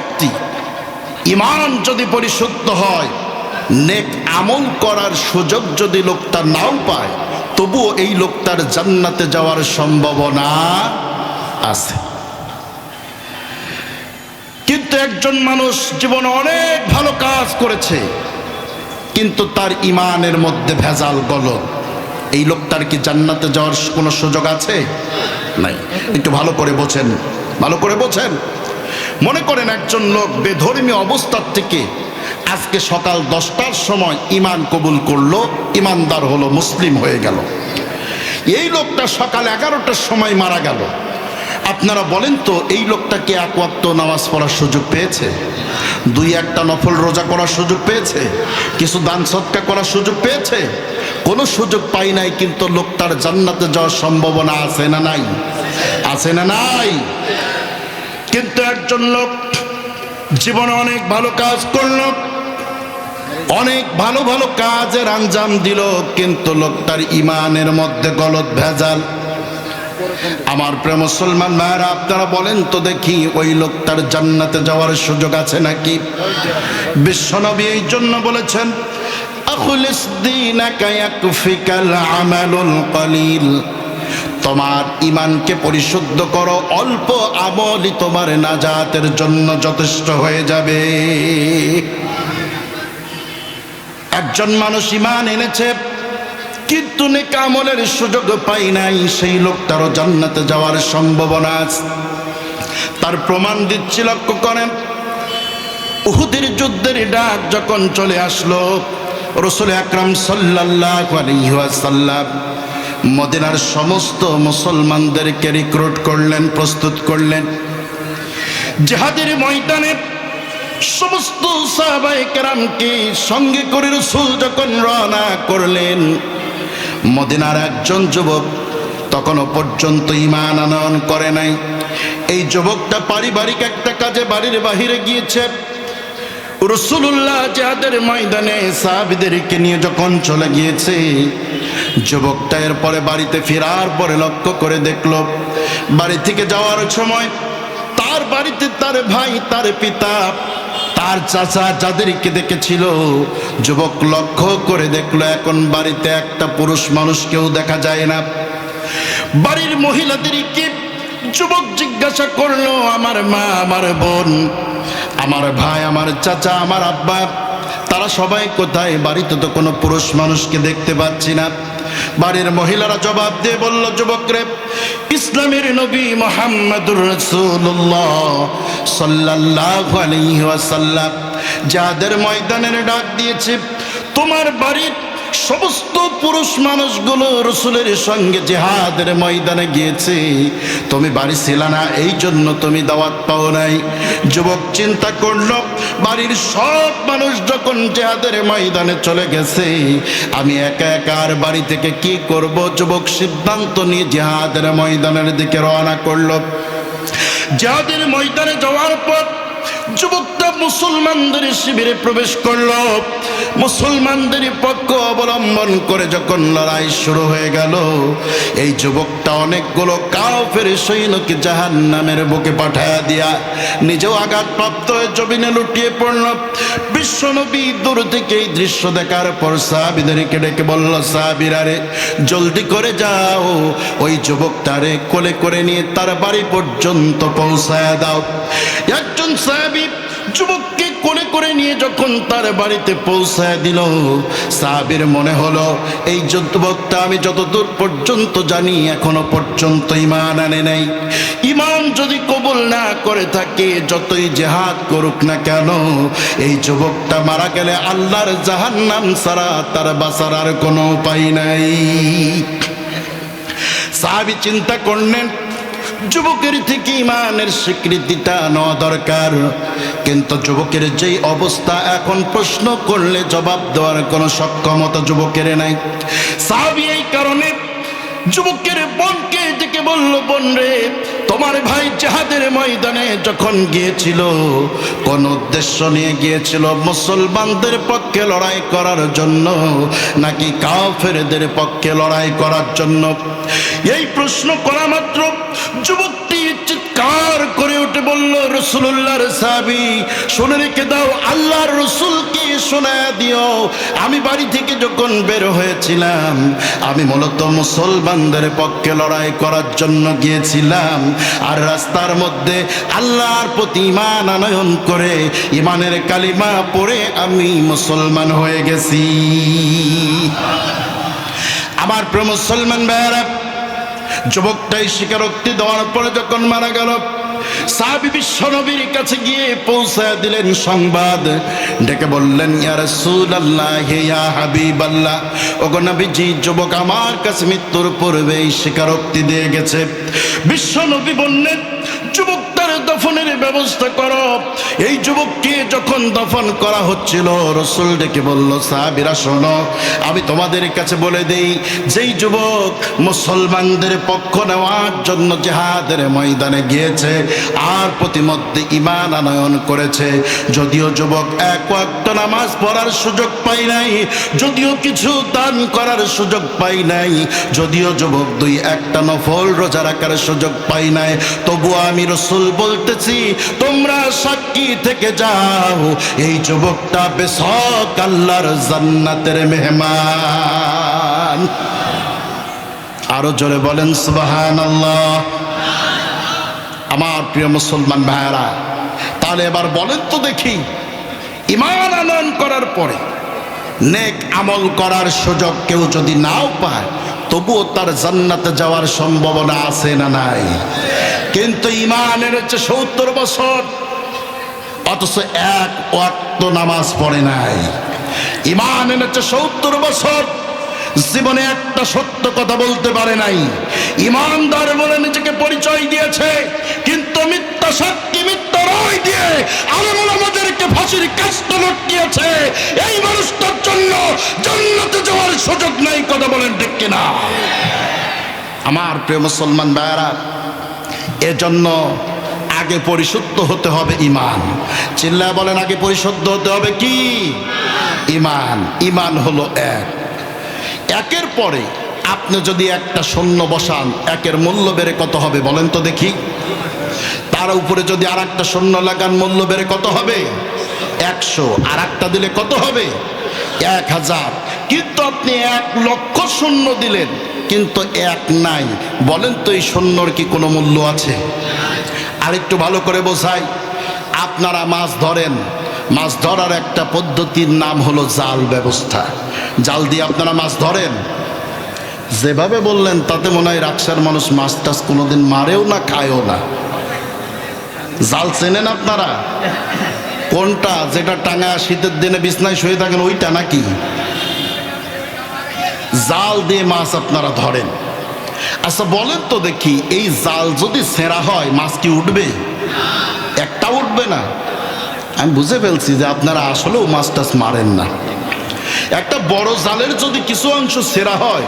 ব্যক্তি ইমান যদি পরিশুদ্ধ হয়, নেক আমল করার সুযোগ যদি লোকটা নাও পায়, তবুও এই লোকটার জান্নাতে যাওয়ার সম্ভাবনা আছে। কিন্তু একজন মানুষ জীবনে অনেক ভালো কাজ করেছে, কিন্তু তার ইমানের মধ্যে ভেজাল গলত এই লোকটার কি জান্নাতে যাওয়ার কোনো সুযোগ আছে? নাই। একটু ভালো করে বোঝেন। ভালো করে বোঝেন। মনে করেন একজন লোক বেধর্মী অবস্থার থেকে আজকে সকাল দশটার সময় ইমান কবুল করল ইমানদার হলো, মুসলিম হয়ে গেল। এই লোকটা সকাল এগারোটার সময় মারা গেল। আপনারা বলেন তো, এই লোকটা কি এক ওয়াক্ত নামাজ পড়ার সুযোগ পেয়েছে? দুই একটা নফল রোজা করার সুযোগ পেয়েছে? কিছু দান সৎকা করার সুযোগ পেয়েছে? কোনো সুযোগ পাই নাই, কিন্তু লোকটার জান্নাতে যাওয়ার সম্ভাবনা আছে না নাই? আছে না নাই? কিন্তু একজন লোক জীবনে অনেক ভালো কাজ করল, অনেক ভালো ভালো কাজের আঞ্জাম দিল, কিন্তু লোকটার ইমানের মধ্যে গলত ভেজাল। আমার প্রিয় মুসলমান মায়েরা আপনারা বলেন তো দেখি ওই লোকটার জান্নাতে যাওয়ার সুযোগ আছে নাকি? বিশ্বনবী এই জন্য বলেছেন, আখলিস দীনাকা ইয়াকফিকাল আমালুল কলিল। তোমার ইমানকে পরিশুদ্ধ করো, অল্প আমলই তোমার নাজাতের জন্য যথেষ্ট হয়ে যাবে। একজন মানুষ ইমান এনেছে, কিন্তু নেক সুযোগ পাই নাই, সেই লোকটারও জান্নাতে যাওয়ার সম্ভাবনা আছে। তার প্রমাণ দিচ্ছি, লক্ষ্য করেন। উহুদের যুদ্ধের ডাক যখন চলে আসলো, রসুল আকরাম সাল্লাহ মদিনার সমস্ত মুসলমানদেরকে রিক্রুট করলেন, প্রস্তুত করলেন। জেহাদের ময়দানে সমস্ত সাহাবাই কেরামকে সঙ্গে করে রসুল যখন রওনা করলেন, মদিনার একজন যুবক তখনও পর্যন্ত ইমান আনয়ন করে নাই। এই যুবকটা পারিবারিক একটা কাজে বাড়ির বাহিরে গিয়েছে। রসুল্লাহ যাদের ময়দানে সাহাবিদেরকে নিয়ে যখন চলে গিয়েছে, যুবকটা এরপরে বাড়িতে ফেরার পরে লক্ষ্য করে দেখল, বাড়ি থেকে যাওয়ার সময় তার বাড়িতে তার ভাই, তার পিতা, তার চাচা যাদেরকে দেখেছিল, যুবক লক্ষ্য করে দেখল, এখন বাড়িতে একটা পুরুষ মানুষকেও দেখা যায় না। বাড়ির মহিলাদেরকে যুবক জিজ্ঞাসা করল, আমার মা, আমার বোন আমার ভাই, আমার চাচা, আমার আব্বা, তারা সবাই কোথায়? বাড়িতে তো কোনো পুরুষ মানুষকে দেখতে পাচ্ছি না। বাড়ির মহিলারা জবাব দিয়ে বলল, যুবক রে, ইসলামের নবী মোহাম্মদুর রসুল্লাহ সাল্লাহ আলহিহাসাল্লাম যাদের ময়দানের ডাক দিয়েছে, তোমার বাড়ির সমস্ত পুরুষ মানুষগুলো রসুলের সঙ্গে জেহাদের ময়দানে গিয়েছে। তুমি বাড়ি ছিল না, এই জন্য তুমি দাওয়াত পাও নাই। যুবক চিন্তা করল, বাড়ির সব মানুষ যখন জেহাদের ময়দানে চলে গেছে, আমি একা একা আর বাড়ি থেকে কি করব? যুবক সিদ্ধান্ত নিয়ে জেহাদের ময়দানের দিকে রওনা করল। জেহাদের ময়দানে যাওয়ার পর যুবকটা মুসলমানদের শিবিরে প্রবেশ করল। মুসলমানদের পক্ষ অবলম্বন করে যখন লড়াই শুরু হয়ে গেল, এই যুবকটা অনেকগুলো কাফের সৈন্যকে জাহান নামের বুকে পাঠায়া দিয়া নিজেও আঘাতপ্রাপ্ত হয়ে জমিনে লুটিয়ে পড়ল। বিশ্বনবী দূর থেকে এই দৃশ্য দেখার পর সাহাবিদেরকে ডেকে বলল সাহাবিরারে জলদি করে যাও। ওই যুবকটারে কোলে করে নিয়ে তার বাড়ি পর্যন্ত পৌঁছায় দাও। একজন সাহাবি যুবককে কোলে করে নিয়ে যখন তার বাড়িতে পৌঁছায় দিল, সাহাবির মনে হলো, এই যুবকটা আমি যতদূর পর্যন্ত জানি, এখনও পর্যন্ত ইমান আনে নাই। ইমান যদি কবুল না করে থাকে, যতই জেহাদ করুক না কেন, এই যুবকটা মারা গেলে আল্লাহর জাহান্নাম সারা তার বাসার আর কোনো উপায় নাই। সাহাবি চিন্তা করলেন যুবকের থেকে ইমানের স্বীকৃতিটা নেওয়া দরকার। কিন্তু যুবকের যেই অবস্থা, এখন প্রশ্ন করলে জবাব দেওয়ার কোনো সক্ষমতা যুবকের নাই। সাহাবি এই কারণে যুবকের বোনকে ডেকে বলল, বোন রে তোমার ভাই জাহাদের ময়দানে যখন গিয়েছিল, কোন উদ্দেশ্য নিয়ে গিয়েছিল মুসলমানদের পক্ষে লড়াই করার জন্য, নাকি কাফেরদের পক্ষে লড়াই করার জন্য? এই প্রশ্ন করা মাত্র যুবকটি চিৎকার চিৎকার করে উঠে বলল রসুল্লাহর সাবি শুনে রেখে দাও, আল্লাহর রসুলকে শোনা দিও। আমি বাড়ি থেকে যখন বের হয়েছিলাম, আমি মূলত মুসলমানদের পক্ষে লড়াই করার জন্য গিয়েছিলাম। আর রাস্তার মধ্যে আল্লাহর প্রতি ইমান আনয়ন করে ইমানের কালিমা পড়ে আমি মুসলমান হয়ে গেছি। আমার প্রিয় মুসলমান ভাইয়ারা, যুবকটাই স্বীকারোক্তি দেওয়ার পরে যখন মারা গেল সাহাবি বিশ্ব কাছে গিয়ে পৌঁছায় দিলেন সংবাদ। ডেকে বললেন, ইয়া রাসূলুল্লাহ, ইয়া হাবিবাল্লাহ, ওগো নবীজি, যুবক আমার কাছে মৃত্যুর পূর্বেই স্বীকারোক্তি দিয়ে গেছে। বিশ্ব নবী বললেন যুবকটার দফনের ব্যবস্থা করো। এই যুবককে যখন দফন করা হচ্ছিল, রসুল ডেকে বলল, সাহাবিরা, শোনো, আমি তোমাদের কাছে বলে দেই, যেই যুবক মুসলমানদের পক্ষ নেওয়ার জন্য জেহাদের ময়দানে গিয়েছে, আর প্রতিমধ্যে ইমান আনয়ন করেছে, যদিও যুবক এক ওয়াক্ত নামাজ পড়ার সুযোগ পাই নাই, যদিও কিছু দান করার সুযোগ পাই নাই, যদিও যুবক দুই একটা নফল রোজা রাখার সুযোগ পাই নাই, তবুও আমি রসুল বলতেছি, তোমরা সাক্ষী থেকে যাও। এই যুবকটা বেশক আল্লাহর জান্নাতের মেহমান। আরও জোরে বলেন সুবাহান আল্লাহ আমার প্রিয় মুসলমান ভাইয়ারা, তাহলে এবার বলেন তো দেখি, ইমান আনয়ন করার পরে নেক আমল করার সুযোগ কেউ যদি নাও পায় তবুও তার জান্নাতে যাওয়ার সম্ভাবনা আছে না নাই। কিন্তু ইমানের হচ্ছে সত্তর বছর। অথচ এক ওয়াক্ত নামাজ পড়ে নাই। ইমান হচ্ছে সত্তর বছর। জীবনে একটা সত্য কথা বলতে পারে নাই। ইমানদার বলে নিজেকে পরিচয় দিয়েছে, কিন্তু মিথ্যা সাক্ষী, মিথ্যা রয় দিয়ে আলমুল আমাদেরকে ফাঁসির কাষ্ট লটকিয়েছে। এই মানুষটার জন্য জান্নাতে যাওয়ার সুযোগ নাই, কথা বলেন ঠিক কিনা? আমার প্রিয় মুসলমান ভাইয়ারা, এজন্য আগে পরিশুদ্ধ হতে হবে ইমান। চিল্লা বলেন, আগে পরিশুদ্ধ হতে হবে কি? ইমান। ইমান হলো এক। একের পরে আপনি যদি একটা শূন্য বসান, একের মূল্য বেড়ে কত হবে বলেন তো দেখি। তার উপরে যদি আর একটা শূন্য লাগান, মূল্য বেড়ে কত হবে? একশো। আর একটা দিলে কত হবে? এক হাজার। কিন্তু আপনি এক লক্ষ শূন্য দিলেন, কিন্তু এক নাই। বলেন তো এই শূন্যর কি কোনো মূল্য আছে? আর একটু ভালো করে বোঝাই। আপনারা মাছ ধরেন মাছ ধরার একটা পদ্ধতির নাম হলো জাল ব্যবস্থা। জাল দিয়ে আপনারা মাছ ধরেন। যেভাবে বললেন, তাতে মনে হয় রাক্সার মানুষ মাছ টাছ কোনোদিন মারেও না, খায়ও না। জাল চেনেন আপনারা? কোনটা? যেটা টাঙা শীতের দিনে বিছনায় শুয়ে থাকেন, ওইটা নাকি? জাল দিয়ে মাছ আপনারা ধরেন। আচ্ছা বলেন তো দেখি, এই জাল যদি সেরা হয়, মাছ কি উঠবে? একটা উঠবে না। আমি বুঝে ফেলছি যে আপনারা আসলেও মাছ টাছ মারেন না। একটা বড় জালের যদি কিছু অংশ সেরা হয়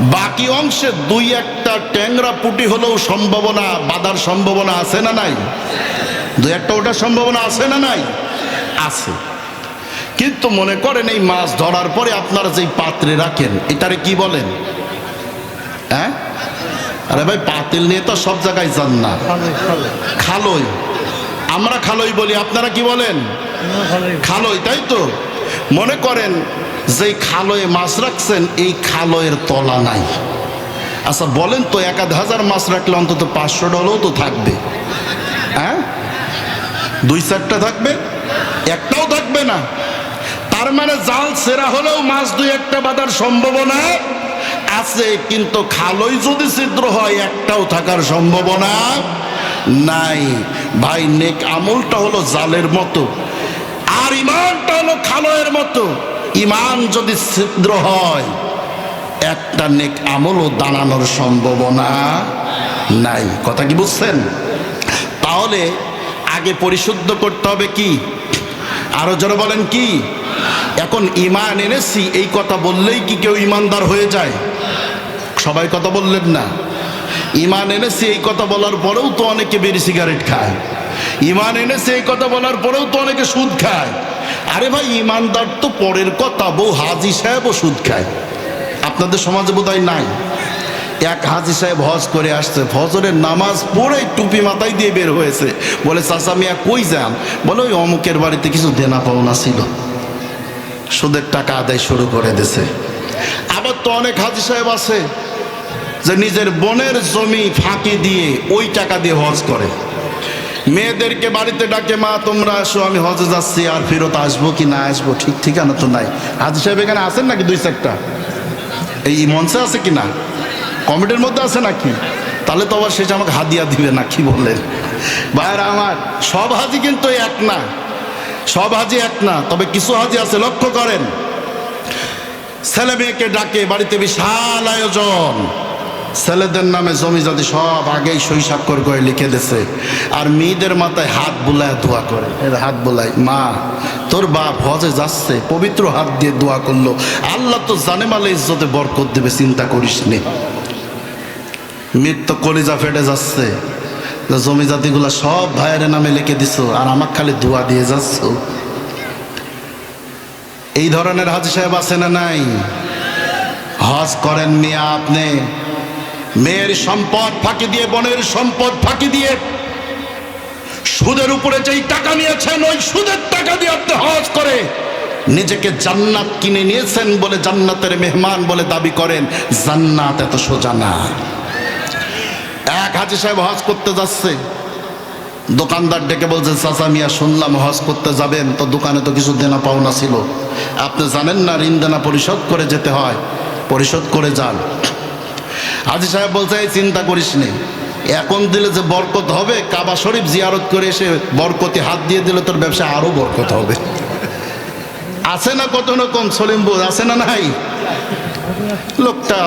বাকি অংশে দুই একটা ট্যাংরা পুটি হলেও সম্ভাবনা বাঁধার সম্ভাবনা আছে না নাই? দুই একটা ওটার সম্ভাবনা আছে না নাই? আছে। কিন্তু মনে করেন এই মাছ ধরার পরে আপনারা যেই পাত্রে রাখেন এটারে কি বলেন? হ্যাঁ? আরে ভাই পাতিল নিয়ে তো সব জায়গায় যান না। খালই। আমরা খালই বলি আপনারা কি বলেন? খালই তাই তো? মনে করেন যেই খালয়ে মাছ রাখছেন এই খালয়ের তলা নাই। আচ্ছা বলেন তো এক আধ হাজার মাছ রাখলে অন্তত পাঁচশো ডলও তো থাকবে। হ্যাঁ? দুই চারটা থাকবে একটাও থাকবে না। তার মানে জাল সেরা হলেও মাছ দুই একটা বাঁধার সম্ভাবনা আছে কিন্তু খালই যদি ছিদ্র হয় একটাও থাকার সম্ভাবনা নাই। ভাই, নেক আমলটা হলো জালের মতো। আর ইমানটা হলো খালয়ের মতো। ইমান যদি ছিদ্র হয়, একটা নেক আমলও দাঁড়ানোর সম্ভাবনা নাই। কথা কি বুঝছেন? তাহলে আগে পরিশুদ্ধ করতে হবে কি? আরও জোরে বলেন কি? এখন ইমান এনেছি, এই কথা বললেই কি কেউ ইমানদার হয়ে যায়? সবাই কথা বললেন না? ইমান এনেছি এই কথা বলার পরেও তো অনেকে বেরি সিগারেট খায়। ইমান এনেছে এই কথা বলার পরেও তো অনেকে সুদ খায়। আরে ভাই, ইমানদার তো পরের কথা, বউ হাজি সাহেবও সুদ খায়। আপনাদের সমাজে বোধহয় নাই। এক হাজি সাহেব হজ করে আসছে, ফজরের নামাজ পড়ে টুপি মাথায় দিয়ে বের হয়েছে। বলে, চাচা মিয়া কই যান বলে, ওই অমুকের বাড়িতে কিছু দেনা পাওনা ছিল। সুদের টাকা আদায় শুরু করে দিছে। আবার তো অনেক হাজি সাহেব আছে। যে নিজের বোনের জমি ফাঁকি দিয়ে ওই টাকা দিয়ে হজ করে। মেয়েদেরকে বাড়িতে ডাকে, মা, তোমরা আসো, আমি হজে যাচ্ছি, আর ফেরত আসব কি না আসব? ঠিক ঠিকানা তো নাই। হাজি সাহেব এখানে আছেন নাকি দুই চারটা? এই মঞ্চে আছে কি না? কমিটির মধ্যে আছে নাকি? তাহলে তো আবার সেটা আমাকে হাদিয়া দিবে না, কি বললেন? ভাইয়ের আমার, সব হাজি কিন্তু এক না। সব হাজি এক না, তবে কিছু হাজি আছে, লক্ষ্য করেন। ছেলে মেয়েকে ডাকে, বাড়িতে বিশাল আয়োজন। ছেলেদের নামে জমি জাতি সব আগেই সই করে লিখে দিছে, আর মেয়েদের মাথায় হাত বুলায় দোয়া করে। এর হাত বুলাই মা, তোর বাপ হজে যাচ্ছে, পবিত্র হাত দিয়ে দোয়া করল। আল্লাহ তো জানে মালে ইজ্জতে বরকত দেবে, চিন্তা করিস নে। মৃত্যু কলিজা ফেটে যাচ্ছে। জমি জাতিগুলা সব ভাইয়ের নামে লিখে দিছো, আর আমাকে খালি দোয়া দিয়ে যাচ্ছ। এই ধরনের হাজি সাহেব আছে না নাই? হজ করেন মিয়া আপনি? মেয়ের সম্পদ ফাঁকি দিয়ে, বনের সম্পদ ফাঁকি দিয়ে। সুদের উপরে যেই টাকা নিয়েছেন, ওই সুদের টাকা দিয়ে আপনি হজ করে নিজেকে জান্নাত কিনে নিয়েছেন বলে জান্নাতের মেহমান বলে দাবি করেন। জান্নাত এত সোজা না। এক হাজি সাহেব হজ করতে যাচ্ছে। দোকানদার ডেকে বলছে, চাচা মিয়া শুনলাম হজ করতে যাবেন, তো দোকানে তো কিছু দেনা পাওনা ছিল। আপনি জানেন না, ঋণ দেনা পরিশোধ করে যেতে হয়। পরিশোধ করে যান। হাজি সাহেব বলছে, এই চিন্তা করিস নি। এখন দিলে যে বরকত হবে, কাবা শরীফ জিয়ারত করে এসে বরকতি হাত দিয়ে দিলে তোর ব্যবসা আরও বরকত হবে। আছে না কত রকম সলিমবুর আছে না নাই? লোকটা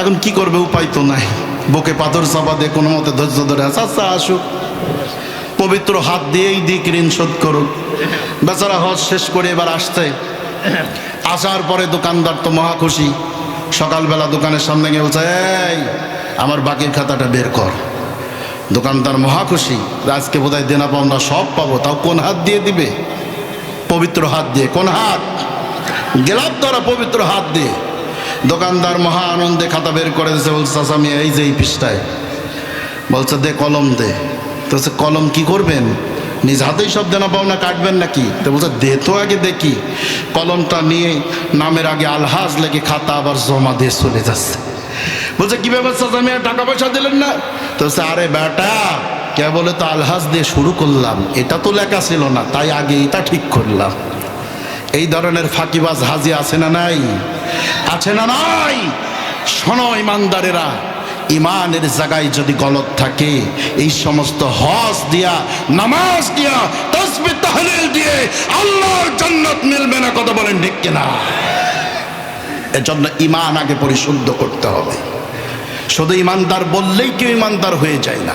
এখন কি করবে, উপায় তো নাই। বুকে পাথর চাপা দিয়ে কোনো মতে ধৈর্য ধরে আছে। আচ্ছা আসুক পবিত্র হাত দিয়েই দিক ঋণ শোধ করুক। বেচারা হজ শেষ করে এবার আসতে। আসার পরে দোকানদার তো মহা খুশি। সকালবেলা দোকানের সামনে গিয়ে বলছে, এই, আমার বাকির খাতাটা বের কর। দোকানদার মহা খুশি আজকে বোধহয় দেনা পাওনা সব পাবো, তাও কোন হাত দিয়ে দিবে? পবিত্র হাত দিয়ে, কোন হাত? গেলাপ দ্বারা পবিত্র হাত দিয়ে। দোকানদার মহা আনন্দে খাতা বের করে দিয়েছে, বলছে, চাচা, আমি এই যে এই পৃষ্ঠায়। বলছে, দে, কলম দে। তো কলম কি করবেন? নিজ হাতেই সব দেনা পাওনা কাটবেন নাকি? তো বলছে, দে তো আগে দেখি। কলমটা নিয়ে নামের আগে আলহাজ লেগে খাতা আবার জমা দিয়ে চলে যাচ্ছে। বলছে, কি চাচা আমি টাকা পয়সা দিলেন না? তো বলছে, আরে বেটা, কে বলে তো আলহাজ দিয়ে শুরু করলাম। এটা তো লেখা ছিল না, তাই আগে এটা ঠিক করলাম। এই ধরনের ফাঁকিবাজ হাজি আছে না নাই? আছে না নাই? শোনো, ইমানদারেরা ইমানের জায়গায় যদি গলত থাকে, এই সমস্ত হস দিয়া, নামাজ দিয়া, তসবি তাহলিল দিয়ে আল্লাহর জান্নাত মিলবে না, কথা বলেন ঠিক কিনা? এজন্য ইমান আগে পরিশুদ্ধ করতে হবে। শুধু ইমানদার বললেই কেউ ইমানদার হয়ে যায় না।